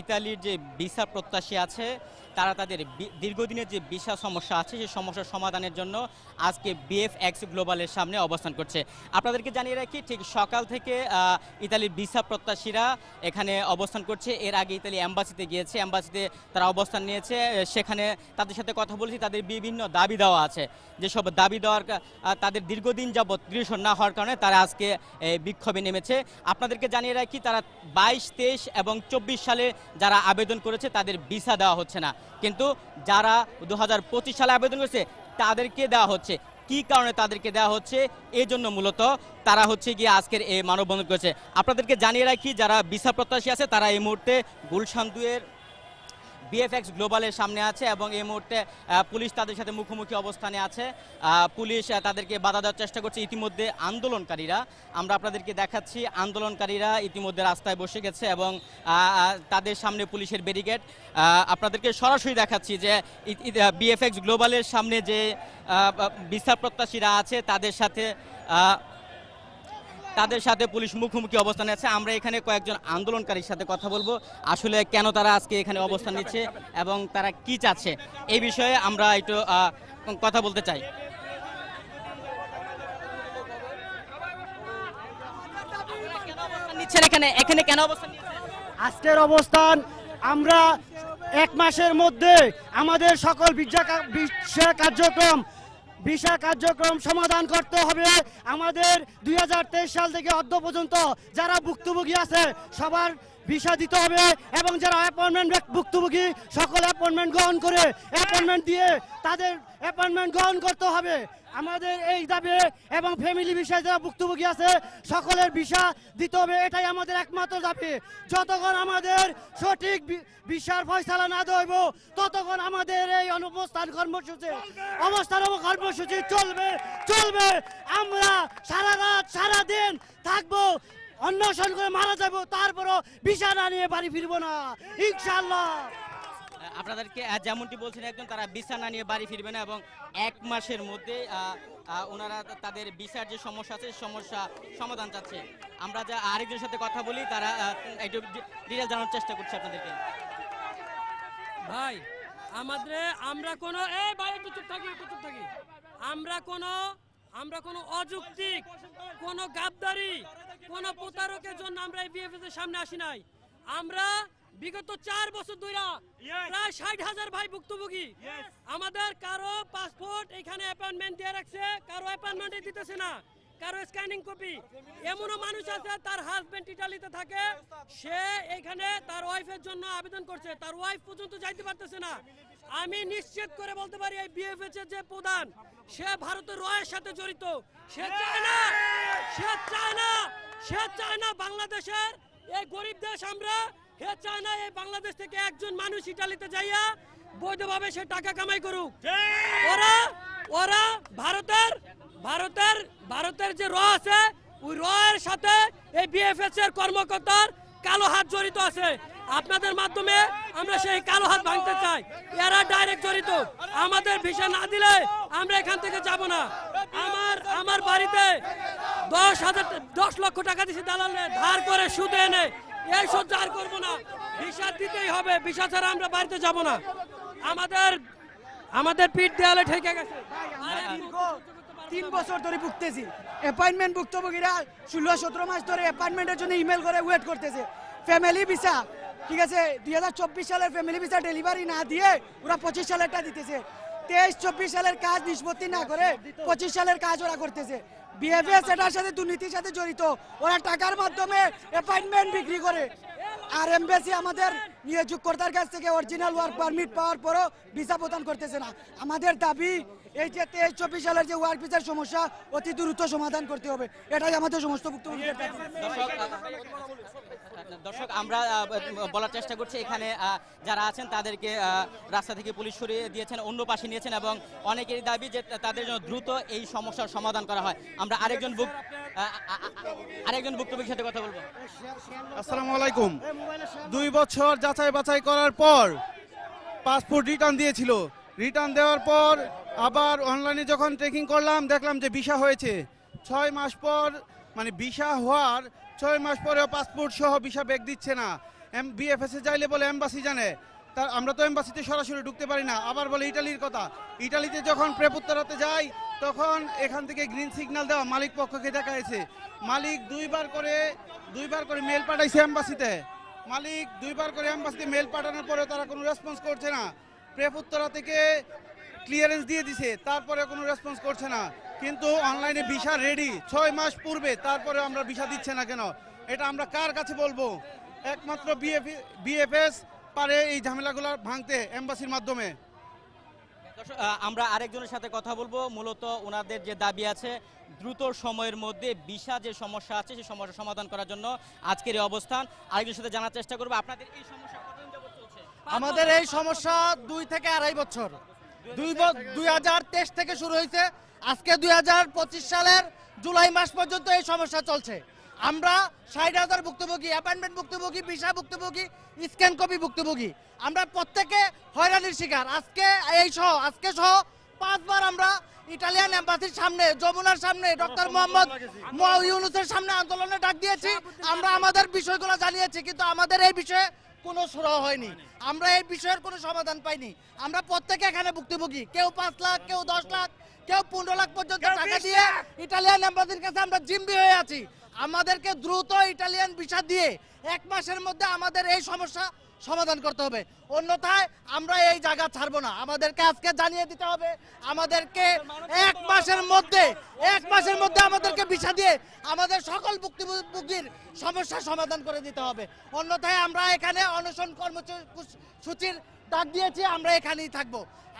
ইতালির যে ভিসা প্রত্যাশী আছে, তারা তাদের দীর্ঘদিনের যে ভিসা সমস্যা আছে, সেই সমস্যার সমাধানের জন্য আজকে বিএফ এক্স গ্লোবালের সামনে অবস্থান করছে। আপনাদেরকে জানিয়ে রাখি, ঠিক সকাল থেকে ইতালির ভিসা প্রত্যাশীরা এখানে অবস্থান করছে। এর আগে ইতালি অ্যাম্বাসিতে গিয়েছে অ্যাম্বাসিতে তারা অবস্থান নিয়েছে। সেখানে তাদের সাথে কথা বলেছি, তাদের বিভিন্ন দাবি দেওয়া আছে। যেসব দাবি দেওয়ার তাদের দীর্ঘদিন যাবৎ গৃহীত না হওয়ার কারণে তারা আজকে বিক্ষোভে নেমেছে। আপনাদেরকে জানিয়ে রাখি, তারা বাইশ, তেইশ এবং চব্বিশ সালে যারা আবেদন করেছে তাদের ভিসা দেওয়া হচ্ছে না। কিন্তু যারা দু হাজার পঁচিশ সালে আবেদন করেছে, তাদেরকে দেওয়া হচ্ছে। কি কারণে তাদেরকে দেওয়া হচ্ছে? এই জন্য মূলত তারা হচ্ছে গিয়ে আজকের এই মানববন্ধন করেছে। আপনাদেরকে জানিয়ে রাখি, যারা ভিসা প্রত্যাশী আছে, তারা এই মুহূর্তে গুলশান দুয়ের বিএফএক্স গ্লোবালের সামনে আছে এবং এই মুহূর্তে পুলিশ তাদের সাথে মুখোমুখি অবস্থানে আছে। পুলিশ তাদেরকে বাধা দেওয়ার চেষ্টা করছে। ইতিমধ্যে আন্দোলনকারীরা, আমরা আপনাদেরকে দেখাচ্ছি, আন্দোলনকারীরা ইতিমধ্যে রাস্তায় বসে গেছে এবং তাদের সামনে পুলিশের ব্যারিকেড। আপনাদেরকে সরাসরি দেখাচ্ছি যে বিএফএক্স গ্লোবালের সামনে যে বিচার প্রত্যাশীরা আছে, তাদের সাথে তাদের সাথে পুলিশ মুখোমুখি অবস্থানে আছে। আমরা এখানে কয়েকজন আন্দোলনকারীর সাথে কথা বলব। আসলে কেন তারা আজকে এখানে অবস্থান নিচ্ছে এবং তারা কি চাচ্ছে, এই বিষয়ে আমরা একটু কথা বলতে চাই। নিচ্ছেন এখানে এখানে কেন অবস্থান আজকের অবস্থান, আমরা এক মাসের মধ্যে আমাদের সকল কা- কার্যক্রম ভিসা কার্যক্রম সমাধান করতে হবে। আমাদের দুই হাজার তেইশ সাল থেকে অর্ধ পর্যন্ত যারা ভুক্তভোগী আছে, সবার ভিসা দিতে হবে এবং যারা অ্যাপয়েন্টমেন্ট ভুক্তভোগী, সকল অ্যাপয়েন্টমেন্ট গ্রহণ করে অ্যাপয়েন্টমেন্ট দিয়ে তাদের অ্যাপয়েন্টমেন্ট গ্রহণ করতে হবে। আমাদের এই দাবি এবং ফ্যামিলি বিষয়ে যারা ভুক্তভোগী আছে, সকলের ভিসা দিতে হবে। এটাই আমাদের একমাত্র দাবি। যতক্ষণ আমাদের সঠিক ভিসার ফয়সালা না দেব ততক্ষণ আমাদের এই অনুপস্থান কর্মসূচি, অবস্থান কর্মসূচি চলবে চলবে। আমরা সারা রাত, সারা দিন থাকব অন্বেষণ করে মারা যাব তারপরও ভিসা না নিয়ে বাড়ি ফিরবো না। ইনশাল্লাহ আপনাদেরকে যেমনটি বলছেন একজন তারা ভিসা না নিয়ে বাড়ি ফিরবে না এবং এক মাসের মধ্যে ওনারা তাদের বিচার যে সমস্যা আছে সমস্যা সমাধান চাচ্ছে। আমরা যা আরেকজনের সাথে কথা বলি তারা আহ, একটু ডিটেল জানার চেষ্টা করছে আপনাদেরকে। ভাই আমাদের আমরা কোনো এই ভাই একটু চুপ থাকি একটু চুপ থাকি। আমরা কোনো আমরা কোনো অযৌক্তিক কোনো গাদ্দারি কোনো প্রতারকের জন্য আমরা এই বিএফএস এর সামনে আসি নাই। আমরা বিগত চার বছর ধরে প্রায় ষাট হাজার ভাই ভুক্তভোগী। আমাদের কারও পাসপোর্ট এখানে অ্যাপয়েন্টমেন্ট দিয়ে রাখছে কারও অ্যাপয়েন্টমেন্টই দিতেছে না কারও স্ক্যানিং কপি এমনও মানুষ আছে তার হাজবেন্ড ইটালিতে থাকে সে এখানে তার ওয়াইফের জন্য আবেদন করছে তার ওয়াইফ পর্যন্ত যাইতে পারতেছে না। আমি নিশ্চিত করে বলতে পারি এই বিএফএস এর যে প্রধান সে ভারতের রয়ের সাথে জড়িত। সে চায় না সে চায় না সে চায় না বাংলাদেশের এই গরিব দেশ আমরা সে চায় না এই বাংলাদেশ থেকে একজন মানুষ ইটালিতে যাইয়া বৈধভাবে সে টাকা কামাই করুক। ওরা ওরা ভারতের ভারতের ভারতের যে র আছে ওই র এর সাথে এই বিএফএস এর কর্মকর্তার কালো হাত জড়িত আছে। আপনাদের মাধ্যমে আমরা সেই কালো হাত ভাঙতে চাই। এরা ডাইরেক্ট জড়িত। আমাদের ভিসা না দিলে আমরা এখান থেকে যাব না। আমার আমার বাড়িতে দশ হাজার দশ লক্ষ টাকা দিছি দালালে ধার করে সুদে এনে। এই সহ্য আর করব না। ভিসা দিতেই হবে ভিসা ছাড়া আমরা বাড়িতে যাব না। আমাদের আমাদের পিঠ দেয়ালে ঠেকে গেছে। তিন বছর ধরে ভুগতেছি। অ্যাপয়েন্টমেন্ট ভুক্তভোগীরা ষোলো সতেরো মাস ধরে অ্যাপয়েন্টমেন্টের জন্য ইমেল করে ওয়েট করতেছে। ফ্যামিলি ভিসা ঠিক আছে? দুই হাজার চব্বিশ সালের ফ্যামিলি ভিসা ডেলিভারি না দিয়ে ওরা পঁচিশ সালেরটা দিতেছে। তেইশ চব্বিশ সালের কাজ নিষ্পত্তি না করে পঁচিশ সালের কাজ ওরা করতেছে। বিহেভিয়ার এটার সাথে দুর্নীতির সাথে জড়িত। ওরা টাকার মাধ্যমে অ্যাপয়েন্টমেন্ট বিক্রি করে। আর এমবেসি আমাদের নিয়োগকর্তার কাছ থেকে অরিজিনাল ওয়ার্ক পারমিট পাওয়ার পরও ভিসা প্রদান করতেছে না। আমাদের দাবি এই যে তেইশ চব্বিশ সালের যে ওয়ার্ক ভিসার সমস্যা অতি দ্রুত সমাধান করতে হবে। এটাই আমাদের সমস্ত দর্শক দর্শক আমরা বলার চেষ্টা করছি এখানে যারা আছেন তাদেরকে রাস্তা থেকে পুলিশ সরিয়ে দিয়েছেন অন্য পাশে নিয়েছেন এবং অনেকেরই দাবি যে তাদের জন্য দ্রুত এই সমস্যার সমাধান করা হয়। আমরা আরেকজন বুক আরেকজন ভুক্তভোগীর সাথে কথা বলব। আসসালামু আলাইকুম। দুই বছর যাচাই বাছাই করার পর পাসপোর্ট রিটার্ন দিয়েছিল। রিটার্ন দেওয়ার পর আবার অনলাইনে যখন ট্রেকিং করলাম, দেখলাম যে ভিসা হয়েছে। ছয় মাস পর মানে ভিসা হওয়ার ছয় মাস পরেও পাসপোর্ট সহ ভিসা ব্যাক দিচ্ছে না। এম বিএফএস যাইলে বলে এম্বাসি জানে। তার আমরা তো এম্বাসিতে সরাসরি ঢুকতে পারি না। আবার বলে ইটালির কথা। ইটালিতে যখন প্রেপুত্তরাতে যাই, তখন এখান থেকে গ্রিন সিগন্যাল দেওয়া মালিক পক্ষকে দেখা হয়েছে মালিক দুইবার করে দুইবার করে মেল পাঠাইছে এম্বাসিতে মালিক দুইবার করে এম্বাসিতে মেল পাঠানোর পরে তারা কোনো রেসপন্স করছে না। প্রেপুত্তরা থেকে ক্লিয়ারেন্স দিয়ে দিছে তারপরে কোনো রেসপন্স করছে না। কিন্তু অনলাইনে ভিসা রেডি ছয় মাস পূর্বে তারপরে আমরা ভিসা দিচ্ছে না কেন? এটা আমরা কার কাছে বলব? একমাত্র বিএফ বিএফএস পারে এই ঝামেলাগুলো ভাঙতে এম্বাসির মাধ্যমে। আমরা আরেকজনের সাথে কথা বলব। মূলত ওনাদের যে দাবি আছে, দ্রুত সময়ের মধ্যে ভিসা যে সমস্যা আছে সেই সমস্যা সমাধান করার জন্য আজকের এই অবস্থান। আরেকজনের সাথে জানার চেষ্টা করব। আপনাদের এই সমস্যা আমাদের এই সমস্যা দুই থেকে আড়াই বছর। দুই দুই হাজার তেইশ থেকে শুরু হয়েছে। আজকে দুই হাজার পঁচিশ সালের জুলাই মাস পর্যন্ত এই সমস্যা চলছে। আমরা ষাট হাজার ভুক্তভোগী অ্যাপয়েন্টমেন্ট ভুক্তভোগী ভিসা ভুক্তভোগী স্ক্যান কপি ভুক্তভোগী। আমরা প্রত্যেকে হয়রানির শিকার। আজকে এই সহ আজকে সহ পাঁচবার আমরা ইটালিয়ান এম্বাসির সামনে যমুনার সামনে ডক্টর মোহাম্মদ ইউনুসের সামনে আন্দোলনে ডাক দিয়েছি। আমরা আমাদের বিষয়গুলো জানিয়েছি কিন্তু আমাদের এই বিষয়ে কোনো সুরাহ হয়নি। আমরা এই বিষয়ের কোনো সমাধান পাইনি। আমরা প্রত্যেকে এখানে ভুক্তভোগী। কেউ পাঁচ লাখ কেউ দশ লাখ কেউ পনেরো লাখ পর্যন্ত টাকা দিয়ে ইটালিয়ান এম্বাসির কাছে আমরা জিম্বি হয়ে আছি। আমাদেরকে দ্রুত ইটালিয়ান ভিসা দিয়ে এক মাসের মধ্যে আমাদের এই সমস্যা সমাধান করতে হবে। অন্যথায় আমরা এই জায়গা ছাড়বো না। আমাদেরকে আজকে জানিয়ে দিতে হবে, আমাদেরকে এক মাসের মধ্যে, এক মাসের মধ্যে আমাদেরকে ভিসা দিয়ে আমাদের সকল ভুক্তভোগীর সমস্যা সমাধান করে দিতে হবে। অন্যথায় আমরা এখানে অনশন কর্মসূচির ডাক দিয়েছি, আমরা এখানেই থাকব।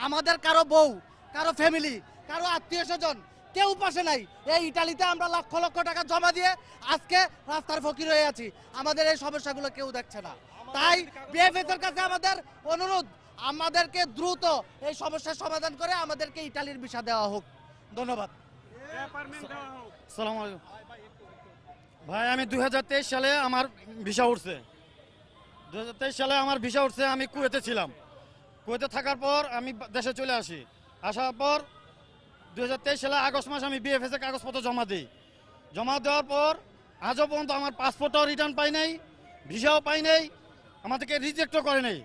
আমাদের কারও বউ, কারও ফ্যামিলি কারও আত্মীয় স্বজন, কেউ পাশে নাই। এই ইটালিতে আমরা লক্ষ লক্ষ টাকা জমা দিয়ে আজকে রাস্তার ফকির হয়ে আছি। আমাদের এই সমস্যাগুলো কেউ দেখছে না। তাই বিএফএস কাছে আমাদের অনুরোধ, আমাদেরকে দ্রুত এই সমস্যার সমাধান করে আমাদেরকে ইটালির ভিসা দেওয়া হোক। ধন্যবাদ। ভাই, আমি দু হাজার তেইশ সালে আমার ভিসা উঠছে। দু হাজার তেইশ সালে আমার ভিসা উঠছে, আমি কুয়েতে ছিলাম। কুয়েতে থাকার পর আমি দেশে চলে আসি। আসার পর দু হাজার তেইশ সালে আগস্ট মাসে আমি বিএফএস এর কাগজপত্র জমা দিই। জমা দেওয়ার পর আজও পর্যন্ত আমার পাসপোর্টও রিটার্ন পাই নাই, ভিসাও পাই নাই আমাদেরকে রিজেক্টও করে নেই।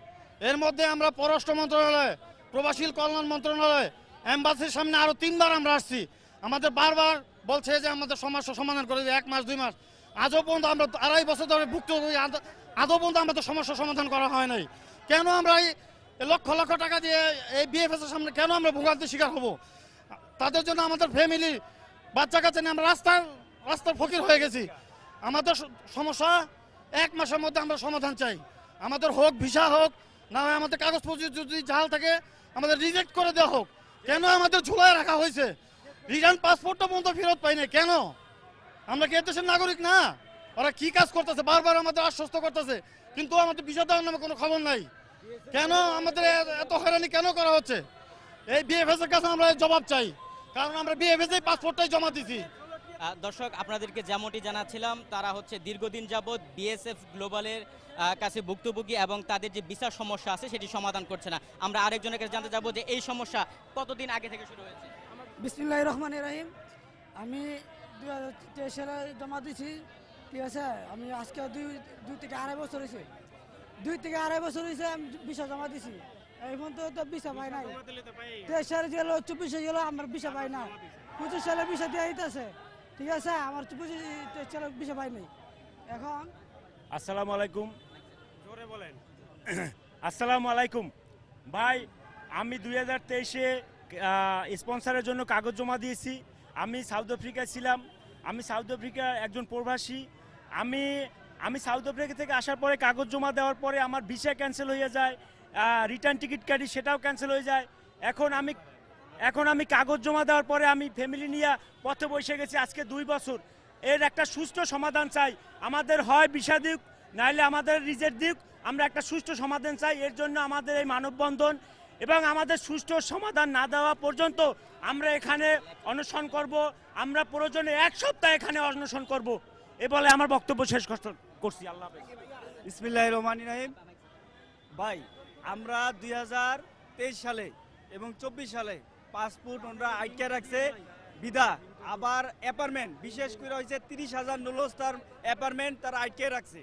এর মধ্যে আমরা পররাষ্ট্র মন্ত্রণালয় প্রবাসী কল্যাণ মন্ত্রণালয় অ্যাম্বাসির সামনে আরও তিনবার আমরা আসছি। আমাদের বারবার বলছে যে আমাদের সমস্যা সমাধান করে এক মাস, দুই মাস। আজও পর্যন্ত আমরা আড়াই বছর ধরে ভুক্ত আদৌ পর্যন্ত আমাদের সমস্যা সমাধান করা হয় নাই। কেন আমরা এই লক্ষ লক্ষ টাকা দিয়ে এই বিএফএস এর সামনে কেন আমরা ভোগান্তির শিকার হব? তাদের জন্য আমাদের ফ্যামিলি বাচ্চা কাচ্চা নিয়ে আমরা রাস্তার রাস্তার ফকির হয়ে গেছি। আমাদের সমস্যা এক মাসের মধ্যে আমরা সমাধান চাই। আমাদের হোক, ভিসা হোক, না হয় আমাদের কাগজপত্র যদি জাল থাকে, আমাদের রিজেক্ট করে দেওয়া হোক। কেন আমাদের ঝুলায় রাখা হয়েছে? রিটার্ন পাসপোর্টটা পর্যন্ত ফেরত পাই না কেন? আমরা কি দেশের নাগরিক না? ওরা কি কাজ করতেছে? বারবার আমাদের আশ্বস্ত করতেছে, কিন্তু আমাদের ভিসা দেওয়ার নামে কোনো খবর নাই। কেন আমাদের এত হয়রানি কেন করা হচ্ছে? এই বিএফএস এর কাছে আমরা জবাব চাই, কারণ আমরা বিএফএস এই পাসপোর্টটাই জমা দিছি। দর্শক, আপনাদেরকে যেমনটি জানাচ্ছিলাম, তারা হচ্ছে দীর্ঘদিন যাবৎ বিএসএফ গ্লোবালের কাছে ভুক্তভোগী এবং তাদের যে বিচার সমস্যা আছে সেটি সমাধান করছে না। আমরা আরেকজনের কাছে জানতে যাব যে এই সমস্যা কতদিন আগে থেকে শুরু হয়েছে? বিসমিল্লাহ রহমান রহিম। আমি দুই হাজার সালে জমা দিছি ঠিক আছে? আমি আজকে দুই দুই থেকে আড়াই বছর হয়েছে। দুই থেকে আড়াই বছর হয়েছে আমি বিষা জমা দিছি এই পর্যন্ত তো বিষা পাই নাই। তেইশ সালে গেল চব্বিশে গেল, আমার বিষা পাই না। পঁচিশ সালে বিষা দিয়ে দিতেছে ঠিক আছে, আমার পঁচিশ তেইশ সালে বিষা পাই নাই। এখন? আসসালামু আলাইকুম। জোরে বলেন। আসসালামু আলাইকুম। ভাই, আমি দুই হাজার তেইশে স্পন্সারের জন্য কাগজ জমা দিয়েছি। আমি সাউথ আফ্রিকায় ছিলাম। আমি সাউথ আফ্রিকার একজন প্রবাসী। আমি আমি সাউথ আফ্রিকা থেকে আসার পরে কাগজ জমা দেওয়ার পরে আমার ভিসা ক্যান্সেল হয়ে যায়। রিটার্ন টিকিট কাটি সেটাও ক্যান্সেল হয়ে যায়। এখন আমি এখন আমি কাগজ জমা দেওয়ার পরে আমি ফ্যামিলি নিয়ে পথে বসে গেছি আজকে দুই বছর। এর একটা সুষ্ঠু সমাধান চাই। আমাদের হয় বিষা দিক, নাইলে আমাদের রিজেক্ট দিক। আমরা একটা সুষ্ঠু সমাধান চাই। এর জন্য আমাদের এই মানববন্ধন এবং আমাদের সুষ্ঠু সমাধান না দেওয়া পর্যন্ত আমরা এখানে অনশন করব। আমরা প্রয়োজনে এক সপ্তাহ এখানে অনশন করব। এ বলে আমার বক্তব্য শেষ করছি। আল্লাহ। ইসমিল্লাহ রহমানি রহিম। ভাই, আমরা দুই হাজার তেইশ সালে এবং চব্বিশ সালে পাসপোর্ট ওনারা আটকে রাখছে। বিধা, আবার অ্যাপার্টমেন্ট, বিশেষ করে হয়েছে তিরিশ হাজার নুলস্তার অ্যাপার্টমেন্ট তারা আটকে রাখছে।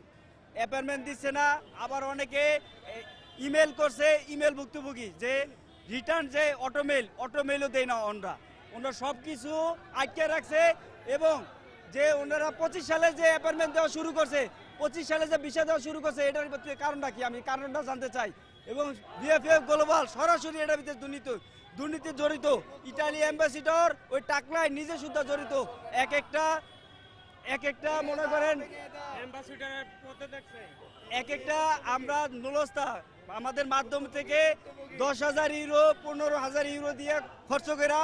অ্যাপার্টমেন্ট দিচ্ছে না, আবার অনেকে ইমেল করছে ইমেল ভুক্তভোগী, যে রিটার্ন যে অটোমেল অটোমেলও দেয় না ওনরা। ওনারা সব কিছু আটকে রাখছে এবং যে ওনারা পঁচিশ সালে যে অ্যাপার্টমেন্ট দেওয়া শুরু করছে, পঁচিশ সালে যে বিষয় দেওয়া শুরু করছে, এটার ভিতরে কারণটা কি? আমি কারণটা জানতে চাই। এবং বিএফএফ গ্লোবাল সরাসরি এটার ভিতরে দুর্নীতি দুর্নীতি জড়িত। ইটালি অ্যাম্বাসিডর ওই টাকলায় নিজে সুদ্ধা জড়িত। এক একটা এক একটা মনে করেন এক একটা আমরা নুলস্তা আমাদের মাধ্যম থেকে দশ হাজার ইউরো পনেরো হাজার ইউরো দিয়ে খরচ করে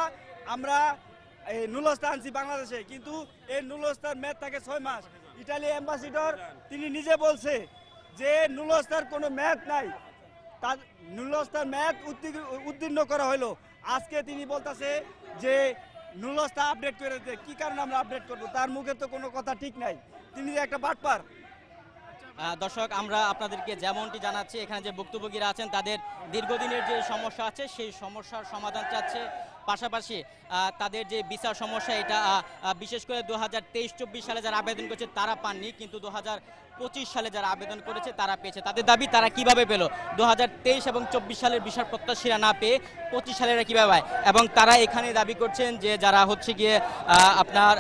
আমরা এই নুলস্তা আনছি বাংলাদেশে। কিন্তু এই নুলস্তার ম্যাচ থাকে ছয় মাস। ইটালি অ্যাম্বাসিডর তিনি নিজে বলছে যে নুলস্তার কোনো ম্যাচ নাই। তার নুলস্তার ম্যাচ উত্তীর্ণ করা হলো। আজকে তিনি বলতেছে যে নুলস্তা আপডেট করে দিতে। কি কারণে আমরা আপডেট করব? তার মুখে তো কোনো কথা ঠিক নাই। তিনি একটা বাটপার। দর্শক, আমরা আপনাদেরকে যেমনটি জানাচ্ছি, এখানে যে ভুক্তভোগীরা আছেন, তাদের দীর্ঘদিনের যে সমস্যা আছে, সেই সমস্যার সমাধান চাচ্ছে। পাশাপাশি তাদের যে বিচার সমস্যা, এটা বিশেষ করে দু হাজার সালে যারা আবেদন করছে, তারা পাননি। কিন্তু দু হাজার পঁচিশ সালে যারা আবেদন করেছে, তারা পেয়েছে। তাদের দাবি, তারা কীভাবে পেল? দু হাজার তেইশ এবং চব্বিশ সালের বিচার প্রত্যাশীরা না পেয়ে পঁচিশ সালেরা কীভাবে পায়? এবং তারা এখানে দাবি করছেন যে, যারা হচ্ছে গিয়ে আপনার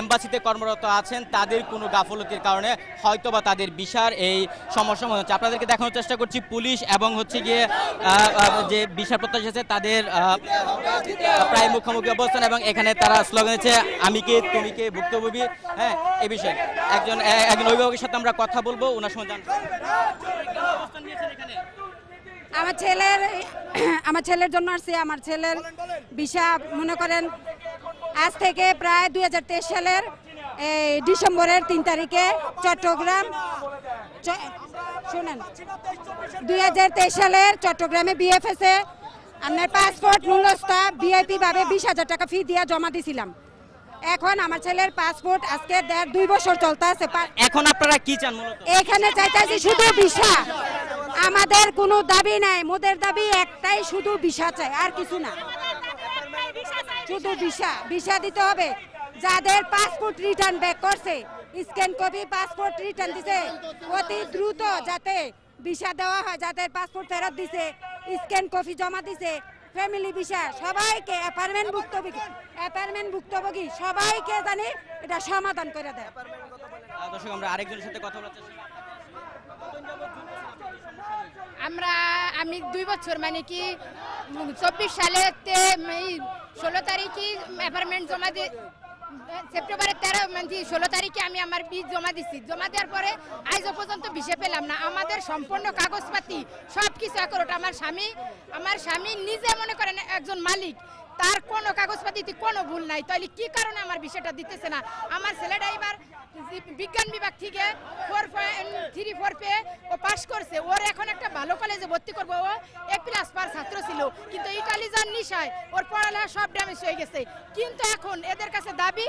এম্বাসিতে কর্মরত আছেন, তাদের কোনো গাফলতির কারণে হয়তোবা তাদের বিচার এই সমস্যা মনে হচ্ছে। আপনাদেরকে দেখানোর চেষ্টা করছি, পুলিশ এবং হচ্ছে গিয়ে যে বিচার প্রত্যাশী আছে, তাদের প্রায় মুখোমুখি অবস্থান এবং এখানে তারা স্লোগান দিচ্ছে আমি কে, তুমি কে, ভুক্তভোগী? হ্যাঁ এই বিষয়ে। একজন একজন অভিভাবকের সাথে আমরা কথা বলব, ওনার সঙ্গে এখানে আমার ছেলের আমার ছেলের জন্য আসছি, আমার ছেলের ভিসা, মনে করেন, আজ থেকে প্রায় দুই সালের এই ডিসেম্বরের তিন তারিখে চট্টগ্রাম শুনেন, দুই সালের চট্টগ্রামে বিএফএস আপনার পাসপোর্ট মূল্যস্থা ভিআইপি ভাবে বিশ হাজার টাকা ফি দিয়ে জমা দিছিলাম। এখন আমার ছেলের পাসপোর্ট আজকে দেড় দুই বছর চলতে আছে। এখন আপনারা কি চান এখানে চাইতেছি শুধু ভিসা। আমাদের কোনো দাবি নাই। মোদের দাবি একটাই শুধু ভিসা চাই আর কিছু না। শুধু ভিসা। ভিসা দিতে হবে। যাদের পাসপোর্ট রিটার্ন ব্যাক করছে স্ক্যান কপি পাসপোর্ট রিটার্ন দিছে অতি দ্রুত যাতে ভিসা দেওয়া হয় যাদের পাসপোর্ট ফেরত দিছে স্ক্যান কপি জমা দিছে ফ্যামিলি ভিসা সবাইকে অ্যাপার্টমেন্ট ভুক্তভোগী অ্যাপার্টমেন্ট ভুক্তভোগী সবাইকে জানি এটা সমাধান করে দেয়। দর্শক আমরা আরেকজনের সাথে কথা বলার চেষ্টা আমরা আমি দুই বছর মানে কি চব্বিশ সালে ষোলো তারিখে অ্যাপার্টমেন্ট জমা দিয়ে সেপ্টেম্বরের তেরো মানে ষোলো তারিখে আমি আমার বীজ জমা দিচ্ছি জমা দেওয়ার পরে আজও পর্যন্ত বিষে পেলাম না। আমাদের সম্পূর্ণ কাগজপাতি সব কিছু একরোট। আমার স্বামী আমার স্বামী নিজে মনে করেন একজন মালিক। তার কোনো কাগজপাতিতে কোনো ভুল নাই। তাহলে কি কারণে আমার বিষয়টা দিতেছে না? আমার ছেলেটা এবার বিজ্ঞান বিভাগ থেকে ফোর থ্রি ফোর পেয়ে ও পাশ করছে। ওর এখন একটা ভালো কলেজে ভর্তি করব। ও এ প্লাস পার ছাত্র ছিল। কিন্তু ইটালি যার নিশায় ওর পড়ালেখা সব ড্যামেজ হয়ে গেছে। কিন্তু এখন এদের কাছে দাবি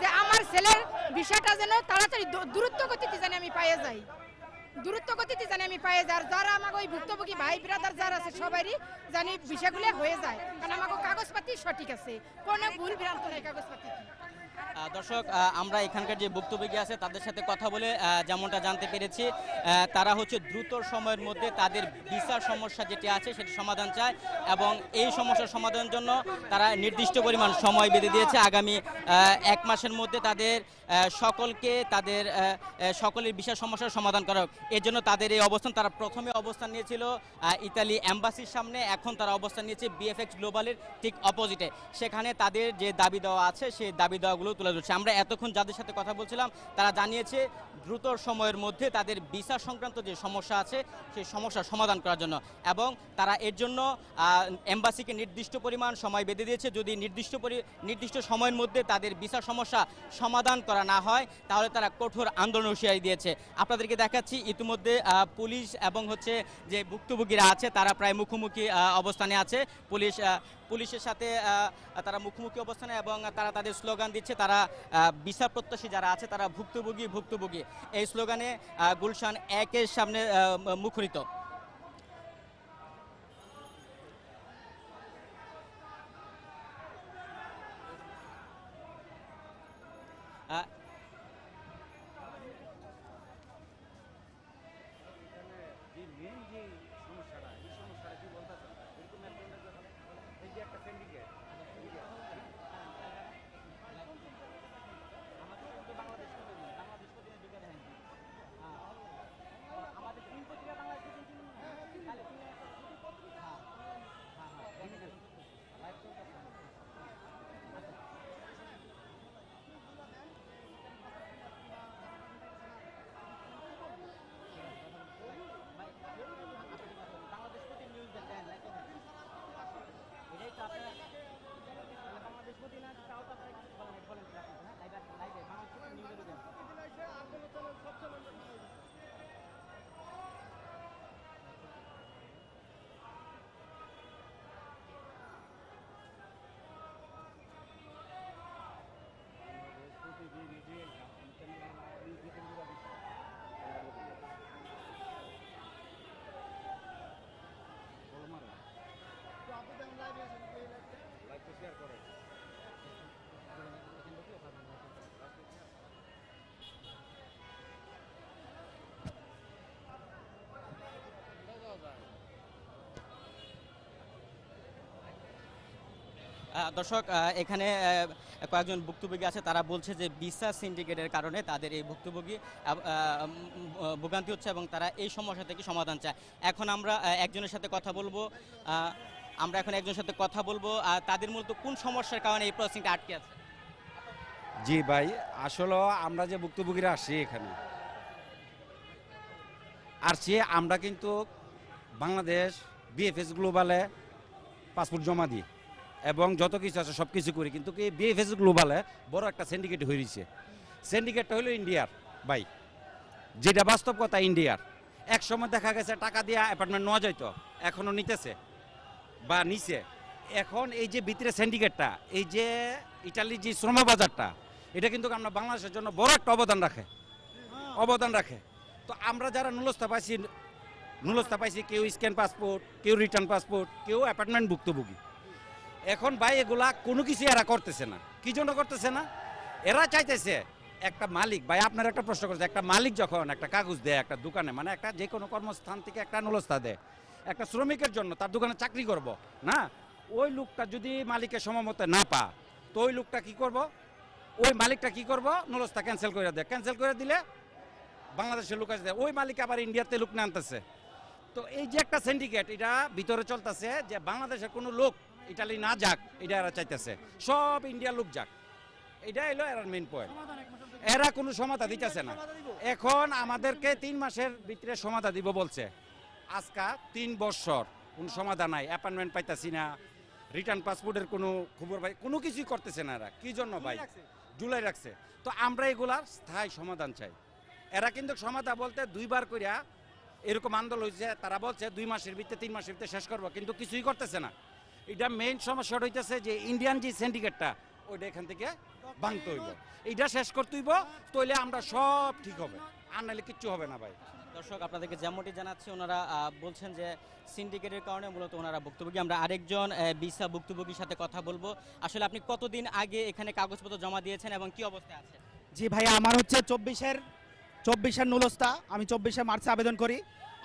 যে আমার ছেলের বিষয়টা যেন তাড়াতাড়ি দ্রুত গতিতে যেন আমি পাইয়ে যাই। দূরত্ব গতিতে জানি আমি পাই যার, যারা আমাকে ওই ভুক্তভোগী ভাই, ব্রাদার যারা আছে সবাই জানি বিষয়গুলো হয়ে যায়। কারণ আমাকে কাগজপাতি সঠিক আছে। কোনো ভুল ভ্রান্ত নেই কাগজপাতি দর্শক আমরা এখানকার যে ভুক্তভোগী আছে, তাদের সাথে কথা বলে যেমনটা জানতে পেরেছি তারা হচ্ছে দ্রুত সময়ের মধ্যে তাদের ভিসার সমস্যা যেটি আছে, সেটি সমাধান চায় এবং এই সমস্যার সমাধানের জন্য তারা নির্দিষ্ট পরিমাণ সময় বেঁধে দিয়েছে। আগামী এক মাসের মধ্যে তাদের সকলকে তাদের সকলের ভিসা সমস্যার সমাধান করা হোক। এর জন্য তাদের এই অবস্থান, তারা প্রথমে অবস্থান নিয়েছিল ইতালি অ্যাম্বাসির সামনে, এখন তারা অবস্থান নিয়েছে বিএফএক্স গ্লোবালের ঠিক অপোজিটে। সেখানে তাদের যে দাবি দেওয়া আছে, সেই দাবি দেওয়াগুলো তুলে ধরছে আমরা এতক্ষণ যাদের সাথে কথা বলছিলাম, তারা জানিয়েছে দ্রুত সময়ের মধ্যে তাদের ভিসা সংক্রান্ত যে সমস্যা আছে, সেই সমস্যার সমাধান করার জন্য। এবং তারা এর জন্য এম্বাসিকে নির্দিষ্ট পরিমাণ সময় বেঁধে দিয়েছে। যদি নির্দিষ্ট নির্দিষ্ট সময়ের মধ্যে তাদের ভিসা সমস্যা সমাধান করা না হয়, তাহলে তারা কঠোর আন্দোলন হুঁশিয়ারি দিয়েছে। আপনাদেরকে দেখাচ্ছি, ইতিমধ্যে পুলিশ এবং হচ্ছে যে ভুক্তভোগীরা আছে, তারা প্রায় মুখোমুখি অবস্থানে আছে। পুলিশ পুলিশের সাথে তারা মুখোমুখি অবস্থানে এবং তারা তাদের স্লোগান দিচ্ছে, তারা আহ, বিচার প্রত্যাশী যারা আছে তারা ভুক্তভোগী ভুক্তভোগী। এই স্লোগানে গুলশান একের সামনে মুখরিত। দর্শক এখানে কয়েকজন ভুক্তভোগী আছে। তারা বলছে যে ভিসা সিন্ডিকেটের কারণে তাদের এই ভুক্তভোগী ভোগান্তি হচ্ছে এবং তারা এই সমস্যা থেকে সমাধান চায়। এখন আমরা একজনের সাথে কথা বলব। আমরা এখন একজনের সাথে কথা বলব। আর তাদের মূলত কোন সমস্যার কারণে এই প্রসেসিংটা আটকে আছে? জি ভাই, আসলে আমরা যে ভুক্তভোগীরা আসি এখানে, আসছি, আমরা কিন্তু বাংলাদেশ বিএফএস গ্লোবালে পাসপোর্ট জমা দিই। এবং যত কিছু আছে সব কিছু করি। কিন্তু কি বিএফএস গ্লোবালে বড় একটা সিন্ডিকেট হয়ে রয়েছে। সিন্ডিকেটটা হলো ইন্ডিয়ার ভাই। যেটা বাস্তব কথা ইন্ডিয়ার এক সময় দেখা গেছে টাকা দিয়ে অ্যাপার্টমেন্ট নেওয়া যাইতো, এখনও নিতেছে বা নিছে। এখন এই যে ভিতরে সিন্ডিকেটটা এই যে ইটালির যে শ্রম বাজারটা, এটা কিন্তু আমরা বাংলাদেশের জন্য বড় একটা অবদান রাখে। অবদান রাখে। তো আমরা যারা নুলস্থা পাইছি নুলস্থা পাইছি, কেউ স্ক্যান পাসপোর্ট কেউ রিটার্ন পাসপোর্ট কেউ অ্যাপার্টমেন্ট ভুক্তভোগী। এখন ভাই এগুলা কোনো কিছু এরা করতেছে না। কি জন্য করতেছে না? এরা চাইতেছে, একটা মালিক, ভাই আপনার একটা প্রশ্ন করছে, একটা মালিক যখন একটা কাগজ দেয়, একটা দোকানে মানে একটা যে কোনো কর্মস্থান থেকে একটা নুলস্থা দেয়, একটা শ্রমিকের জন্য তার দোকানে চাকরি করব, না? ওই লোকটা যদি মালিকের সময়মতে না পা, তো ওই লোকটা কি করব? ওই মালিকটা কি করব? নুলস্থা ক্যান্সেল করে দেয়। ক্যান্সেল করে দিলে বাংলাদেশের লোক আছে ওই মালিক আবার ইন্ডিয়াতে লোক নিয়ে আনতেছে। তো এই যে একটা সিন্ডিকেট এটা ভিতরে চলতেছে যে বাংলাদেশের কোনো লোক ইটালি না যাক এটা এরা চাইতেছে। সব ইন্ডিয়ার লোক যাক। এটা হলো এর মেইন পয়েন্ট এরা কোনো সমাধা দিতেছে না। এখন আমাদেরকে তিন মাসের ভিতরে সমাধা দিব বলছে। আজকা তিন বছর কোনো সমাধান নাই অ্যাপয়েন্টমেন্ট পাইতাছি না। রিটার্ন পাসপোর্টের কোনো খবর পাই কোনো কিছুই করতেছে না এরা। কি জন্য ভাই? জুলাই রাখছে। তো আমরা এগুলার স্থায়ী সমাধান চাই। এরা কিন্তু সমাধান বলতে দুইবার করিয়া এরকম আন্দোলন হয়েছে তারা বলছে দুই মাসের ভিতরে তিন মাসের ভিতরে শেষ করব কিন্তু কিছুই করতেছে না। এটা মেইন সমস্যাটা হইতেছে যে ইন্ডিয়ান যে সিন্ডিকেটটা ওইটা এখান থেকে ভাঙতে হইব। এইটা শেষ করতে হইব তইলে আমরা সব ঠিক হবে। আর নাহলে কিচ্ছু হবে না ভাই। দর্শক আপনাদেরকে যেমনটি জানাচ্ছি ওনারা বলছেন যে সিন্ডিকেটের কারণে মূলত ওনারা ভুক্তভোগী। আমরা আরেকজন ভিসা ভুক্তভোগীর সাথে কথা বলব। আসলে আপনি কতদিন আগে এখানে কাগজপত্র জমা দিয়েছেন এবং কি অবস্থায় আছে জি ভাইয়া আমার হচ্ছে চব্বিশের চব্বিশের নুলস্তা আমি চব্বিশে মার্চে আবেদন করি।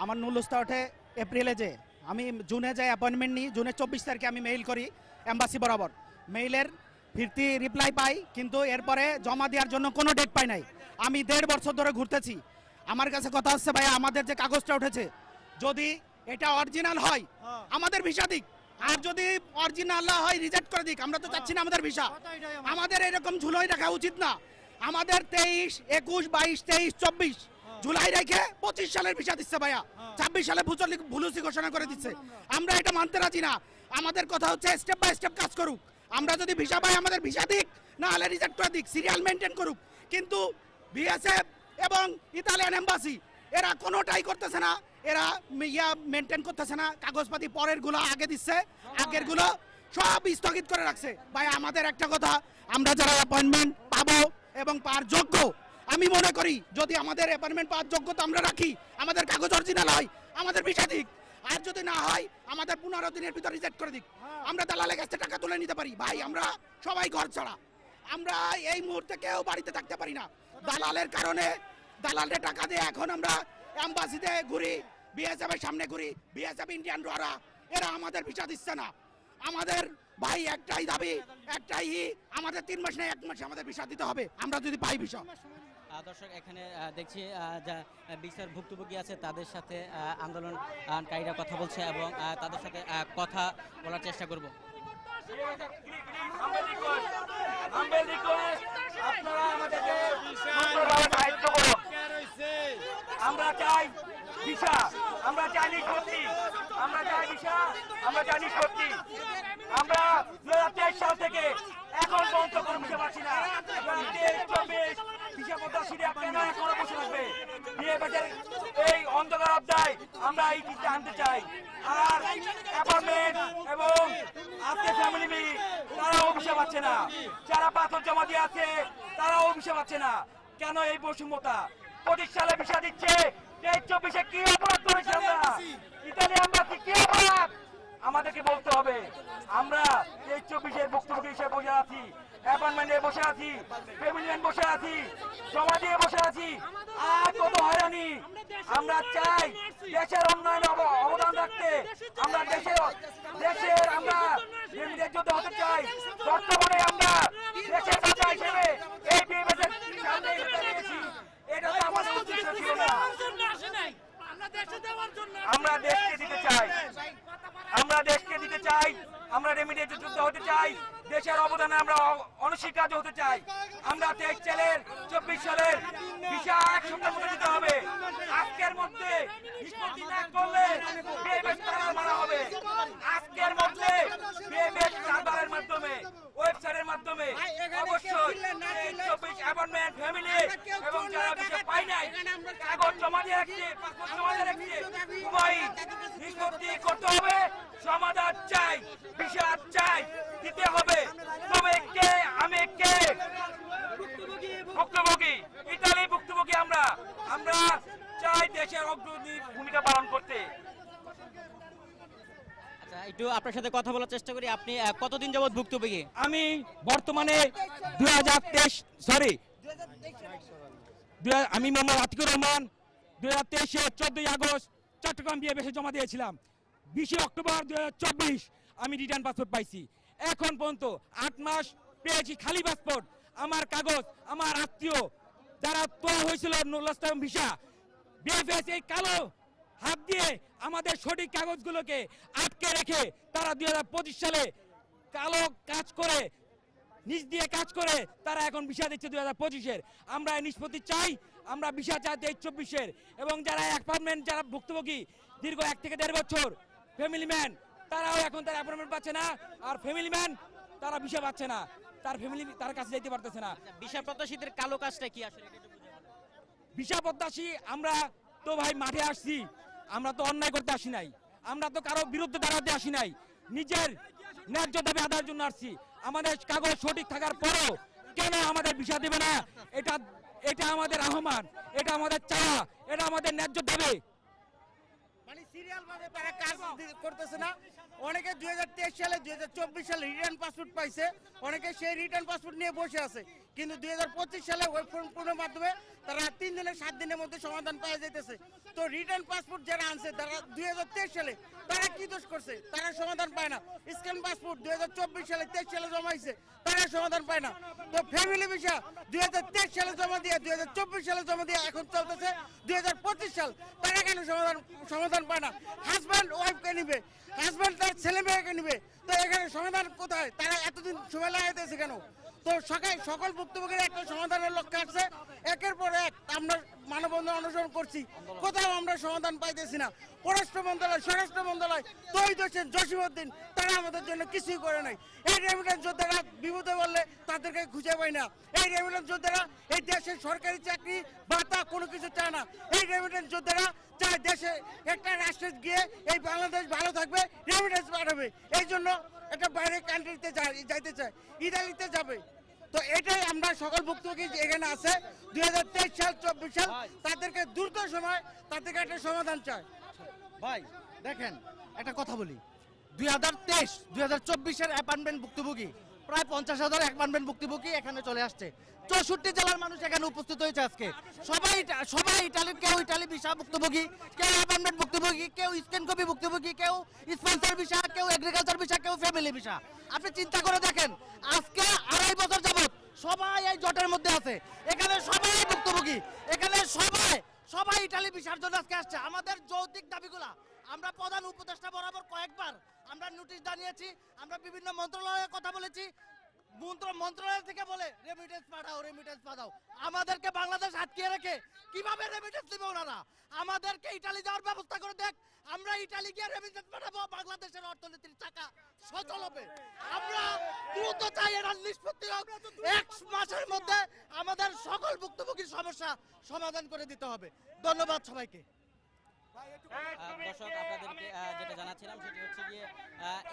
আমার নুলস্তা ওঠে এপ্রিলে যে আমি জুনে যাই অ্যাপয়েন্টমেন্ট নিই জুনের চব্বিশ তারিখে আমি মেইল করি এম্বাসি বরাবর। মেইলের ফিরতি রিপ্লাই পাই কিন্তু এরপরে জমা দেওয়ার জন্য কোনো ডেট পাই নাই। আমি দেড় বছর ধরে ঘুরতেছি। আমার কাছে কথা হচ্ছে ভাইয়া আমাদের যে কাগজটা উঠেছে যদি এটা অরিজিনাল হয় আমাদের ভিসা দিক। আর যদি অরিজিনাল না হয় রিজেক্ট করে দিক। আমরা তো চাচ্ছি না আমাদের ভিসা আমাদের এরকম ঝুলোই রাখা উচিত না। আমাদের তেইশ একুশ বাইশ তেইশ চব্বিশ জুলাই রেখে পঁচিশ সালের ভিসা দিচ্ছে ভাইয়া। ছাব্বিশ সালে ভুচলি ভুলুসি ঘোষণা করে দিচ্ছে। আমরা এটা মানতে রাজি না। আমাদের কথা হচ্ছে স্টেপ বাই স্টেপ কাজ করুক। আমরা যদি ভিসা পাই আমাদের ভিসা দিক না হলে রিজেক্ট করে দিক সিরিয়াল মেনটেন করুক। কিন্তু বিএসএফ এবং ইতালিয়ান এম্বাসি এরা কোনোটাই করতেছে না। এরা ইয়া মেনটেন করতেছে না। কাগজপাতি পরেরগুলো আগে দিচ্ছে। আগেরগুলো সব স্থগিত করে রাখছে। ভাই আমাদের একটা কথা আমরা যারা অ্যাপয়েন্টমেন্ট পাবো এবং পার যোগ্য আমি মনে করি যদি আমাদের অ্যাপয়েন্টমেন্ট পাওয়ার যোগ্যতা আমরা রাখি আমাদের কাগজ অরিজিনাল হয় আমাদের ভিসা দিক। আর যদি না হয় আমাদের পনেরো দিনের ভিতর রিজেক্ট করে দিক। আমরা দালালের কাছে টাকা তুলে নিতে পারি। ভাই আমরা সবাই ঘর ছাড়া। আমরা এই মুহূর্তে কেউ বাড়িতে থাকতে পারি না। দালালের কারণে দালালের টাকা দিয়ে এখন আমরা অ্যাম্বাসিতে ঘুরি বিএসএফ এর সামনে ঘুরি বিএসএফ ইন্ডিয়ান ডোয়ারা এরা আমাদের ভিসা দিচ্ছে না। আমাদের ভাই একটাই দাবি একটাই আমাদের তিন মাস নেই এক মাসে আমাদের ভিসা দিতে হবে। আমরা যদি পাই ভিসা দর্শক, এখানে দেখছি যা বিচার ভুক্তভোগী আছে, তাদের সাথে আন্দোলনকারীরা কথা বলছে এবং তাদের সাথে কথা বলার চেষ্টা করব। আমরা চাই দিশা আমরা চাই নিষ্পত্তি, আমরা চাই আমরা আমরা সাল থেকে এখন পর্যন্ত কোনো পাচ্ছি না। কেন এই এই তারাও বিষয় পাচ্ছে না। যারা পাথর জমা দিয়ে আছে না। কেন এই বৈষম্যতা? পঁচিশ সালে ভিসা দিচ্ছে চব্বিশে কি অপরাধ করেছি আমরা? ইতালি আমরা কি অপরাধ? আমাদেরকে বলতে হবে, আমরা তেইশ চব্বিশের ভুক্তভোগী হিসেবে বসে আছি। অ্যাপার্টমেন্টে বসে আছি ফ্যামিলিমেন্ট বসে আছি জমা দিয়ে বসে আছি। আর কত হয়রানি। আমরা চাই দেশের উন্নয়নে অব- অবদান রাখতে। আমরা দেশের দেশের আমরা যুদ্ধ হতে চাই। বর্তমানে আমরা দেশের বাচ্চা হিসেবে এই বিএমএসের সামনে দাঁড়িয়েছি এটা তো আমাদের উদ্দেশ্য ছিল না। আমরা দেশকে দিতে চাই। আমরা দেশকে দিতে চাই। আমরা রেমিডিয়েট যুদ্ধ হতে চাই। দেশের অবদানে আমরা অনস্বীকার্য হতে চাই। আমরা তেইশ সালের, চব্বিশ সালের ভিসা এক দিতে হবে। আজকের মধ্যে করলে হবে। আজকের মধ্যে মাধ্যমে, ওয়েবসাইটের মাধ্যমে অবশ্যই নাই করতে হবে। সমাধান চাই ভিসা চাই, দিতে হবে। কে? আমি কে? ভুক্তভোগী ইতালি ভুক্তভোগী আমরা। আমরা চাই দেশের অগ্রণী ভূমিকা পালন করতে। আচ্ছা একটু আপনার সাথে কথা বলার চেষ্টা করি। আপনি কতদিন যাবত ভুক্তভোগী? আমি বর্তমানে দুই হাজার তেইশ সরি আমি মোহাম্মদ আতিকুর রহমান। দুই হাজার তেইশে চোদ্দই আগস্ট চট্টগ্রাম বিয়ে বেশি জমা দিয়েছিলাম। বিশে অক্টোবর দুই হাজার চব্বিশ আমি রিটার্ন পাসপোর্ট পাইছি। এখন পর্যন্ত আট মাস পেয়েছি খালি পাসপোর্ট। আমার কাগজ, আমার আত্মীয়, যারা তোলা হয়েছিল ভিসা, বিএফএস এই কালো হাত দিয়ে আমাদের সঠিক কাগজগুলোকে আটকে রেখে তারা দুই হাজার পঁচিশ সালে কালো কাজ করে, নিজ দিয়ে কাজ করে, তারা এখন ভিসা দিচ্ছে দুই হাজার পঁচিশের আমরা নিষ্পত্তি চাই, আমরা ভিসা চাই চব্বিশের এবং যারা অ্যাপার্টমেন্ট যারা ভুক্তভোগী, দীর্ঘ এক থেকে দেড় বছর, ফ্যামিলি ম্যান তারাও এখন তার অ্যাপার্টমেন্ট পাচ্ছে না। আর ফ্যামিলি ম্যান তারা ভিসা পাচ্ছে না। তার ফ্যামিলি তার কাছে যেতে পারতেছে না। বিষয় প্রত্যাশীদের কালো কাজটা কি আসলে। ভিসা প্রত্যাশী আমরা তো ভাই মাঠে আসছি। আমরা তো অন্যায় করতে আসি নাই। আমরা তো কারও বিরুদ্ধে দাঁড়াতে আসি নাই। নিজের ন্যায্য দাবি আদায়ের জন্য আসছি। আমাদের কাগজ সঠিক থাকার পরও কেন আমাদের ভিসা দেবে না? এটা এটা আমাদের আহ্বান। এটা আমাদের চাওয়া। এটা আমাদের ন্যায্য দাবি। সিরিয়াল ভাবে তারা কাজ করতেছে না। অনেকে দুই হাজার তেইশ সালে, দুই হাজার চব্বিশ সালে রিটার্ন পাসপোর্ট পাইছে। অনেকে সেই রিটার্ন পাসপোর্ট নিয়ে বসে আছে। কিন্তু দুই হাজার পঁচিশ সালে ওয়েব ফর্ম পূরণের মাধ্যমে তারা তিন দিনের সাত দিনের মধ্যে সমাধান পাওয়া যাইতেছে। তো রিটার্ন পাসপোর্ট যারা আনছে, তারা দুই সালে, তারা কি দোষ করছে? তারা সমাধান পায় না। স্ক্যান পাসপোর্ট দুই সালে, তেইশ সালে জমাইছে তারা সমাধান পায় না। তো ফ্যামিলি ভিসা দুই সালে জমা দিয়ে, দুই সালে জমা দিয়ে এখন চলতেছে। দুই হাজার পঁচিশ সাল, তারা কেন সমাধান সমাধান পায় না? হাজব্যান্ড ওয়াইফকে নিবে? হাজব্যান্ড তার ছেলে মেয়েকে নিবে? তো এখানে সমাধান কোথায়? তারা এতদিন সময় লাগাইতেছে কেন? তো সকাল সকল ভুক্তভোগীর একটা সমাধানের লক্ষ্য আছে। একের পর এক আমরা মানববন্ধন অনুসরণ করছি। কোথাও আমরা সমাধান পাইতেছি না। পররাষ্ট্র মন্ত্রণালয়, স্বরাষ্ট্র মন্ত্রণালয়, তৈরি হোসেন জসিমউদ্দিন। তারা আমাদের জন্য কিছুই করে নাই। এই রেমিটেন্স যোদ্ধারা বিপদে বললে তাদেরকে খুঁজে পাই না। এই রেমিটেন্স যোদ্ধারা এই দেশের সরকারি চাকরি ভাতা কোনো কিছু চায় না। এই রেমিটেন্স যোদ্ধারা চায় দেশে একটা রাষ্ট্রে গিয়ে এই বাংলাদেশ ভালো থাকবে, রেমিটেন্স পাঠাবে। এই জন্য একটা বাইরে কান্ট্রিতে যাইতে চায় ইতালিতে যাবে। তো এটাই আমরা সকল ভুক্তভোগী এখানে আছে দুই হাজার তেইশ সাল চব্বিশ সাল তাদেরকে দ্রুত সময় তাদেরকে একটা সমাধান চায় ভাই দেখেন একটা কথা বলি। দুই হাজার তেইশ দুই হাজার চব্বিশের অ্যাপার্টমেন্ট ভুক্তভোগী প্রায় পঞ্চাশ হাজার অ্যাপার্টমেন্ট ভুক্তভোগী এখানে চলে আসছে। চৌষট্টি জেলার মানুষ এখানে উপস্থিত হয়েছে আজকে। সবাই সবাই ইটালির কেউ ইটালি ভিসা ভুক্তভোগী কেউ অ্যাপার্টমেন্ট ভুক্তভোগী কেউ স্ক্যান কপি ভুক্তভোগী কেউ স্পন্সর ভিসা, কেউ এগ্রিকালচার ভিসা, কেউ ফ্যামিলি ভিসা। আপনি চিন্তা করে দেখেন, আজকে আড়াই বছর যাবত সবাই এই জটের মধ্যে আছে। এখানে সবাই ভুক্তভোগী এখানে সবাই সবাই ইটালি ভিসার জন্য আজকে আসছে। আমাদের যৌতিক দাবিগুলা আমরা প্রধান উপদেষ্টা বরাবর কয়েকবার আমরা নোটিশ জানিয়েছি, আমরা বিভিন্ন মন্ত্রণালয়ে কথা বলেছি। মন্ত্র, মন্ত্রণালয় থেকে বলে রেমিটেন্স পাঠাও রেমিটেন্স পাঠাও। আমাদেরকে বাংলাদেশ আটকিয়ে রেখে কীভাবে রেমিটেন্স দিবে ওনারা? আমাদেরকে ইটালি যাওয়ার ব্যবস্থা করে দেখ। আমরা ইটালি গিয়ে রেমিটেন্স পাঠাবো, বাংলাদেশের অর্থনীতির টাকা সচল হবে। আমরা দ্রুত চাই এর নিষ্পত্তি হোক। এক মাসের মধ্যে আমাদের সকল ভুক্তভোগীর সমস্যা সমাধান করে দিতে হবে। ধন্যবাদ সবাইকে। দর্শক আপনাদেরকে যেটা জানাচ্ছিলাম সেটি হচ্ছে গিয়ে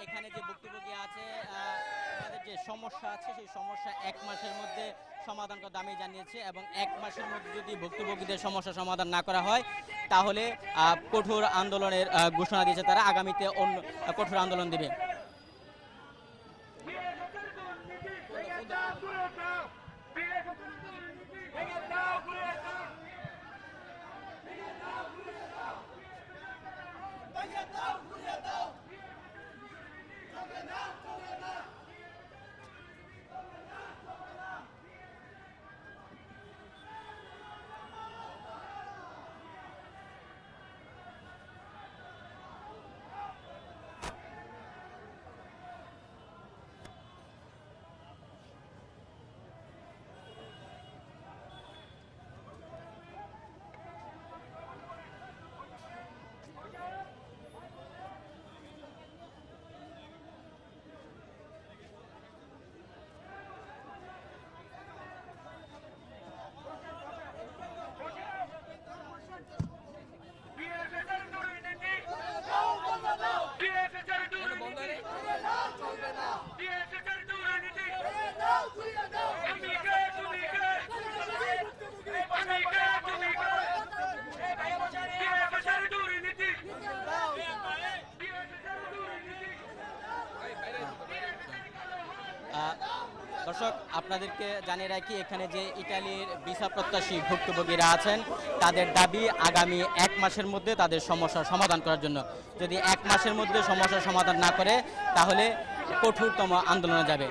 এখানে যে ভুক্তভোগী আছে আহ, তাদের যে সমস্যা আছে সেই সমস্যা এক মাসের মধ্যে সমাধান করার দামি জানিয়েছে এবং এক মাসের মধ্যে যদি ভুক্তভোগীদের সমস্যা সমাধান না করা হয় তাহলে আহ, কঠোর আন্দোলনের ঘোষণা দিয়েছে তারা। আগামীতে অন্য কঠোর আন্দোলন দিবে। Vai, Catão! দর্শক, আপনাদেরকে জানিয়ে রাখি, এখানে যে ইটালির ভিসা প্রত্যাশী ভুক্তভোগীরা আছেন, তাদের দাবি আগামী এক মাসের মধ্যে তাদের সমস্যার সমাধান করার জন্য। যদি এক মাসের মধ্যে সমস্যার সমাধান না করে, তাহলে কঠোরতম আন্দোলনে যাবে।